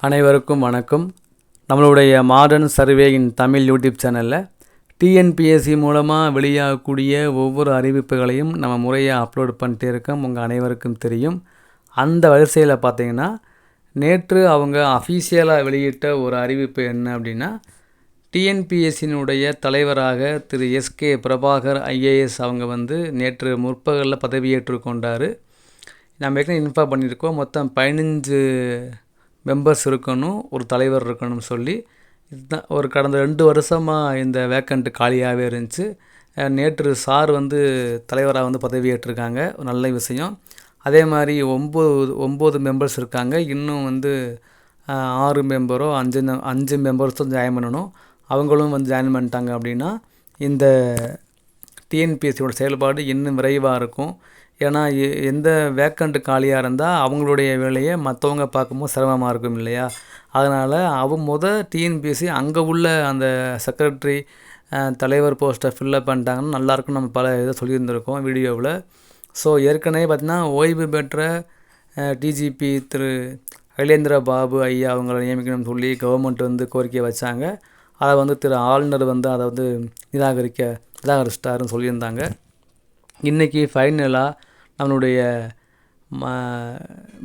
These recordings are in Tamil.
அனைவருக்கும் வணக்கம். நம்மளுடைய மாடர்ன் சர்வேயின் தமிழ் யூடியூப் சேனலில் டிஎன்பிஎஸ்சி மூலமாக வெளியாகக்கூடிய ஒவ்வொரு அறிவிப்புகளையும் நம்ம முறையாக அப்லோட் பண்ணிட்டே இருக்கோம். உங்கள் அனைவருக்கும் தெரியும். அந்த வரிசையில் பார்த்தீங்கன்னா நேற்று அவங்க அஃபீஷியலாக வெளியிட்ட ஒரு அறிவிப்பு என்ன அப்படின்னா டிஎன்பிஎஸ்சியினுடைய தலைவராக திரு எஸ்கே பிரபாகர் ஐஏஎஸ் அவங்க வந்து நேற்று முற்பகலில் பதவியேற்று கொண்டார். நம்ம ஏற்கனவே இன்ஃபார்ம் பண்ணியிருக்கோம். மொத்தம் பதினஞ்சு மெம்பர்ஸ் இருக்கணும் ஒரு தலைவர் இருக்கணும்னு சொல்லி இதுதான் ஒரு கடந்த ரெண்டு வருஷமாக இந்த வேக்கண்ட்டு காலியாகவே இருந்துச்சு. நேற்று சார் வந்து தலைவராக வந்து பதவியேற்றிருக்காங்க ஒரு நல்ல விஷயம். அதே மாதிரி ஒம்பது ஒம்பது மெம்பர்ஸ் இருக்காங்க இன்னும் வந்து ஆறு மெம்பரோ அஞ்சு அஞ்சு மெம்பர்ஸும் ஜாயின் பண்ணணும். அவங்களும் வந்து ஜாயின் பண்ணிட்டாங்க அப்படின்னா இந்த டிஎன்பிஎஸ்சியோட செயல்பாடு இன்னும் விரைவாக இருக்கும். ஏன்னா எ- எந்த வேக்கண்ட்டு காலியாக இருந்தால் அவங்களுடைய வேலையை மற்றவங்க பார்க்கும்போது சிரமமாக இருக்கும் இல்லையா? அதனால் அவன் முத டிஎன்பிஎஸ்சி அங்கே உள்ள அந்த செக்ரட்டரி தலைவர் போஸ்ட்டை ஃபில்லப் பண்ணிட்டாங்கன்னா நல்லாயிருக்கும் நம்ம பல இதை சொல்லியிருந்திருக்கோம் வீடியோவில். ஸோ ஏற்கனவே பார்த்தீங்கன்னா ஓய்வு பெற்ற டிஜிபி திரு அகிலேந்திர பாபு ஐயா அவங்கள நியமிக்கணும்னு சொல்லி கவர்மெண்ட் வந்து கோரிக்கை வச்சாங்க. அதை வந்து திரு ஆளுநர் வந்து அதை வந்து நிராகரிக்க நிராகரிச்சிட்டாருன்னு சொல்லியிருந்தாங்க. இன்றைக்கி ஃபைனலாக நம்மளுடைய மா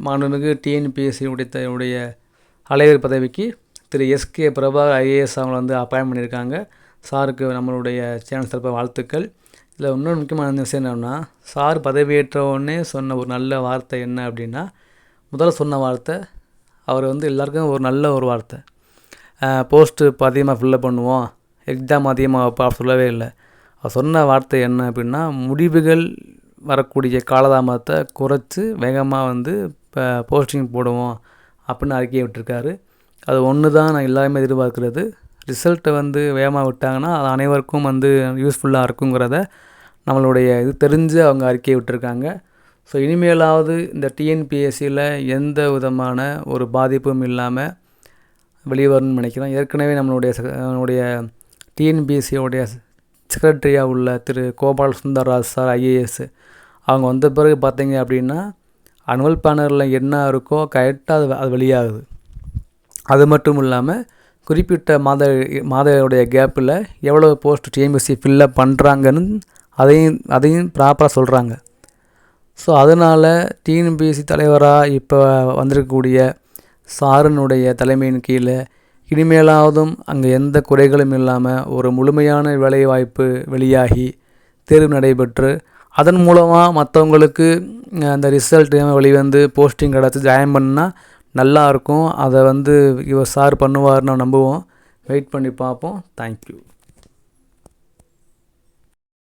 மாணவனுக்கு டிஎன்பிஎஸ்சியுடைய அலைவர் பதவிக்கு திரு எஸ்கே பிரபா ஐஏஎஸ் அவங்கள வந்து அப்பாயின் பண்ணியிருக்காங்க. சாருக்கு நம்மளுடைய சேனல் சார்பாக வாழ்த்துக்கள். இதில் இன்னொரு முக்கியமான விஷயம் என்னென்னா சார் பதவியேற்ற உடனே சொன்ன ஒரு நல்ல வார்த்தை என்ன அப்படின்னா முதல்ல சொன்ன வார்த்தை அவர் வந்து எல்லாருக்கும் ஒரு நல்ல ஒரு வார்த்தை. போஸ்ட்டு இப்போ அதிகமாக ஃபில்லப் பண்ணுவோம் எக்ஸாம் அதிகமாக வைப்பா சொல்லவே இல்லை. அவர் சொன்ன வார்த்தை என்ன அப்படின்னா முடிவுகள் வரக்கூடிய காலதாமதத்தை குறைச்சி வேகமாக வந்து இப்போ போஸ்டிங் போடுவோம் அப்படின்னு அறிக்கையை விட்டுருக்காரு. அது ஒன்று தான் நான் எல்லாருமே எதிர்பார்க்குறது. ரிசல்ட்டை வந்து வேகமாக விட்டாங்கன்னா அது அனைவருக்கும் வந்து யூஸ்ஃபுல்லாக இருக்குங்கிறத நம்மளுடைய இது தெரிஞ்சு அவங்க அறிக்கையை விட்டுருக்காங்க. ஸோ இனிமேலாவது இந்த டிஎன்பிஎஸ்சியில் எந்த விதமான ஒரு பாதிப்பும் இல்லாமல் வெளியே வரணும்னு நினைக்கிறேன். ஏற்கனவே நம்மளுடைய நம்மளுடைய டிஎன்பிஎஸ்சியோடைய செக்ரட்டரியாக உள்ள திரு கோபால் சுந்தர்ராஜ் சார் ஐஏஎஸ் அவங்க வந்த பிறகு பார்த்தீங்க அப்படின்னா அனுவல் பேனரில் என்ன இருக்கோ கரெக்டாக அது அது வெளியாகுது. அது மட்டும் இல்லாமல் குறிப்பிட்ட மாத மாதவுடைய கேப்பில் எவ்வளோ போஸ்ட் டிஎம்எஸ்சி ஃபில்லப் பண்ணுறாங்கன்னு அதையும் அதையும் ப்ராப்பராக சொல்கிறாங்க ஸோ அதனால் டிஎன்பிஎஸ்சி தலைவராக இப்போ வந்திருக்கக்கூடிய சாரனுடைய தலைமையின் கீழே இனிமேலாவதும் அங்கே எந்த குறைகளும் இல்லாமல் ஒரு முழுமையான வேலைவாய்ப்பு வெளியாகி தேர்வு நடைபெற்று அதன் மூலமாக மற்றவங்களுக்கு அந்த ரிசல்ட் வெளிவந்து போஸ்டிங் கிடச்சி ஜாயின் பண்ணால் நல்லா இருக்கும் அதை வந்து இவர் சார் பண்ணுவார்னு நம்புவோம். வெயிட் பண்ணி பார்ப்போம் தேங்க்யூ